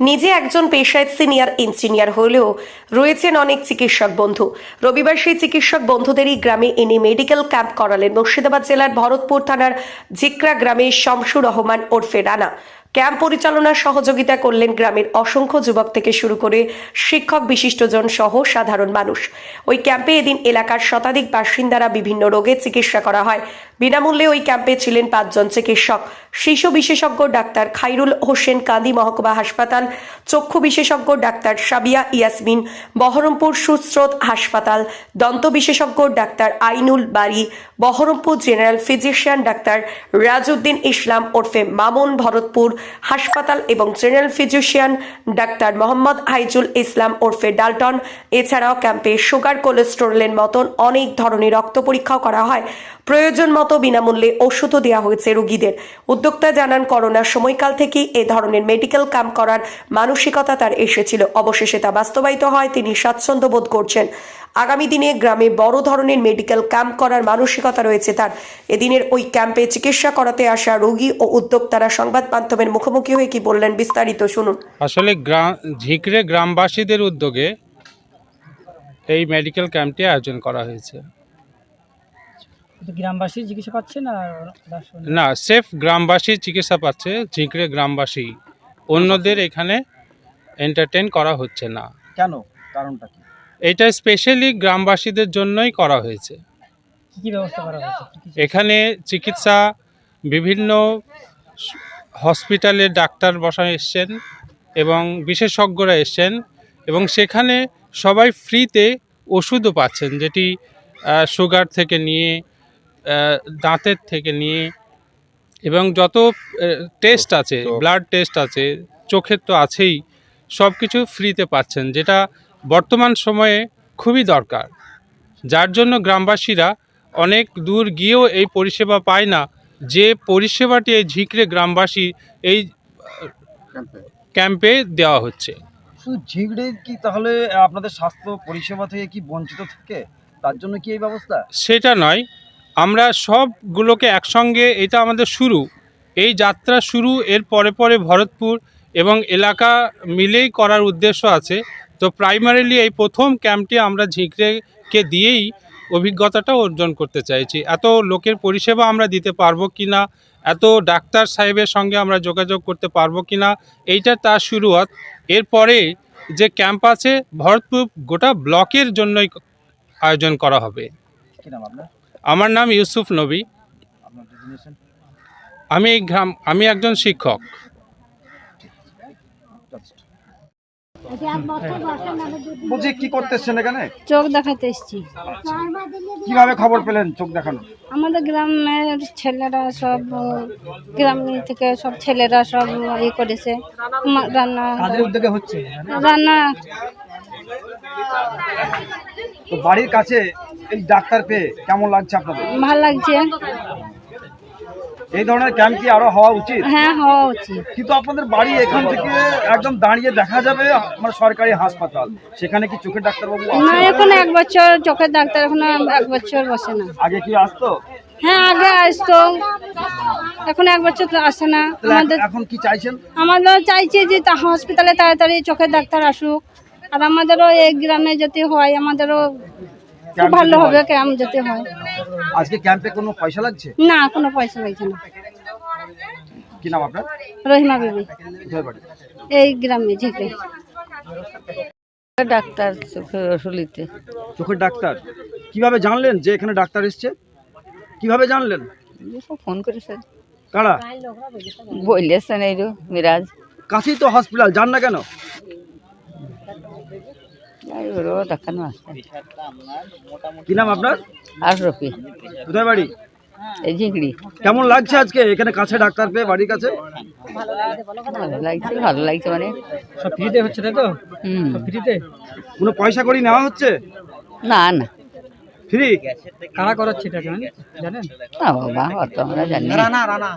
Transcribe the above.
নিজে একজন পেশায় সিনিয়র ইঞ্জিনিয়ার হলেও রয়েছেন অনেক চিকিৎসক বন্ধু। রবিবার সেই চিকিৎসক বন্ধুদেরই গ্রামে এনে মেডিকেল ক্যাম্প করালেন মুর্শিদাবাদ জেলার ভরতপুর থানার জিকরা গ্রামের শামসুর রহমান ওরফে রানা। ক্যাম্প পরিচালনার সহযোগিতা করলেন গ্রামের অসংখ্য যুবক থেকে শুরু করে শিক্ষক বিশিষ্টজন সহ সাধারণ মানুষ। ওই ক্যাম্পে এদিন এলাকার শতাধিক বাসিন্দারা বিভিন্ন রোগের চিকিৎসা করা হয়। বিনামূল্যে ওই ক্যাম্পে ছিলেন পাঁচজন চিকিৎসক। শিশু বিশেষজ্ঞ ডাক্তার খাইরুল হোসেন কান্দি মহকুমা হাসপাতাল, চক্ষু বিশেষজ্ঞ ডাক্তার সাবিয়া ইয়াসমিন, বহরমপুর সুস্রোত হাসপাতাল, দন্ত বিশেষজ্ঞ ডাক্তার আইনুল বাড়ি বহরমপুর জেনারেল ফিজিশিয়ান ডাক্তার রাজউদ্দিন ইসলাম ওরফে মামুন ভরতপুর, হাসপাতাল এবং জেনারেল ফিজিশিয়ান ডাক্তার মোহাম্মদ হাইজুল ইসলাম ওরফে ডালটন। এছাড়াও ক্যাম্পে সুগার, কোলেস্টেরলের মতন অনেক ধরনের রক্ত পরীক্ষাও করা হয়। প্রয়োজন মতো বিনামূল্যে ওষুধও দেওয়া হয়েছে রোগীদের। উদ্যোক্তা জানান, করোনার সময়কাল থেকেই এ ধরনের মেডিকেল ক্যাম্প করার মানসিকতা তার এসেছিল। অবশেষে তা বাস্তবায়িত হয়, তিনি স্বাচ্ছন্দ্য বোধ করছেন। আগামী দিনে গ্রামে বড় ধরনের মেডিকেল ক্যাম্প করার মানসিকতা রয়েছে তার। এদিনের ওই ক্যাম্পে চিকিৎসা করাতে আসা রোগী ও উদ্যোক্তারা সংবাদ মাধ্যমের মুখোমুখি হয়ে কি বললেন বিস্তারিত শুনুন। আসলে গ্রাম, ঝিকরে গ্রামবাসীদের উদ্যোগে এই মেডিকেল ক্যাম্পটি আয়োজন করা হয়েছে। গ্রামবাসী চিকিৎসা পাচ্ছে না না সেফ গ্রামবাসী চিকিৎসা পাচ্ছে ঝিকরে গ্রামবাসী। অন্যদের এখানে এন্টারটেন করা হচ্ছে না। কেন? কারণটা কি? এটা স্পেশালি গ্রামবাসীদের জন্যই করা হয়েছে। কি কি ব্যবস্থা করা হয়েছে? এখানে চিকিৎসা বিভিন্ন হসপিটালে ডাক্তার বসা এসছেন এবং বিশেষজ্ঞরা এসছেন এবং সেখানে সবাই ফ্রিতে ওষুধও পাচ্ছেন যেটি সুগার থেকে নিয়ে দাঁতের থেকে নিয়ে এবং যত টেস্ট আছে ব্লাড টেস্ট আছে চোখের তো আছেই সব কিছু ফ্রিতে পাচ্ছেন যেটা বর্তমান সময়ে খুবই দরকার। যার জন্য গ্রামবাসীরা অনেক দূর গিয়েও এই পরিষেবা পায় না যে পরিষেবাটি এই ঝিকরে গ্রামবাসী এই ক্যাম্পে দেওয়া হচ্ছে। শুধু ঝিগড়ে কি তাহলে আপনাদের স্বাস্থ্য পরিষেবা থেকে কি বঞ্চিত থাকে? তার জন্য কি এই ব্যবস্থা? সেটা নয় আমরা সবগুলোকে একসঙ্গে, এটা আমাদের শুরু। এই যাত্রা শুরু, এর পরে পরে ভরতপুর এবং এলাকা মিলেই করার উদ্দেশ্য আছে। তো প্রাইমারিলি এই প্রথম ক্যাম্পটি আমরা ঝিঁকড়েকে দিয়েই অভিজ্ঞতাটা অর্জন করতে চাইছি। এত লোকের পরিষেবা আমরা দিতে পারব কি না এত ডাক্তার সাহেবের সঙ্গে আমরা যোগাযোগ করতে পারব কি না এইটা তার শুরুয়াত। এরপরে যে ক্যাম্প আছে, ভরতপুর গোটা ব্লকের জন্যই আয়োজন করা হবে। আমার নাম ইউসুফ নবী। আমি এই গ্রাম আমি একজন শিক্ষক। বলছি কি করতে এসছেন এখানে? চোখ দেখাতে এসেছি। কীভাবে খবর পেলেন চোখ দেখানো? আমাদের গ্রামের ছেলেরা সব গ্রাম থেকে সব ছেলেরা সব ই করেছে। রান্না উদ্যোগে হচ্ছে। রান্না বাড়ির কাছে এই ডাক্তার পেয়ে কেমন লাগছে আপনাদের? ভালো লাগছে। এই ধরনের ক্যাম্প কি আরও হওয়া উচিত? হ্যাঁ হওয়া উচিত। কিন্তু আপনাদের বাড়ি এখান থেকে একদম দাঁড়িয়ে দেখা যাবে আমার সরকারি হাসপাতাল। সেখানে কি চোখের ডাক্তারবাবু না এখন এক বছর চোখের ডাক্তার এখন এক বছর বসে না। আগে কি আসতো? হ্যাঁ আগে আসতো। এখন এক বছর তো আসে না। আমাদের এখন- এখন কি চাইছেন? আমাদের চাইছে যে তা হসপিটালে তাড়াতাড়ি চোখের ডাক্তার আসুক। আর আমাদেরও এই গ্রামে যদি হয় আমাদেরও খুব ভালো হবে ক্যাম্প যদি হয়। আজকে ক্যাম্পে কোনো পয়সা লাগছে? না কোনো পয়সা লাগছে না। কি নাম আপনার? রহিমা বিবি। এই গ্রামে ঝেঁকে ডাক্তার চোখের রসুলিতে চোখের ডাক্তার। কীভাবে জানলেন যে এখানে ডাক্তার এসছে? কীভাবে জানলেন? ফোন করেছে কারা? বললেছেন এই রো মিরাজ। কাছেই তো হসপিটাল যান না কেন? ওরও দেখানো আসছে কি নাম আপনার? কোথায় বাড়ি? এই ঝিঁকড়ি কেমন লাগছে আজকে? এখানে কাছে ডাক্তার পেয়ে বাড়ির কাছে? ভালো লাগছে ভালো লাগছে মানে। সব ফ্রিতে হচ্ছে তাই তো? হুম। ফ্রিতে? কোনো পয়সা করি নেওয়া হচ্ছে? না না। ফ্রি? কারা করাচ্ছে এটা জানেন? জানেন? না বাবা অত আমরা জানি না।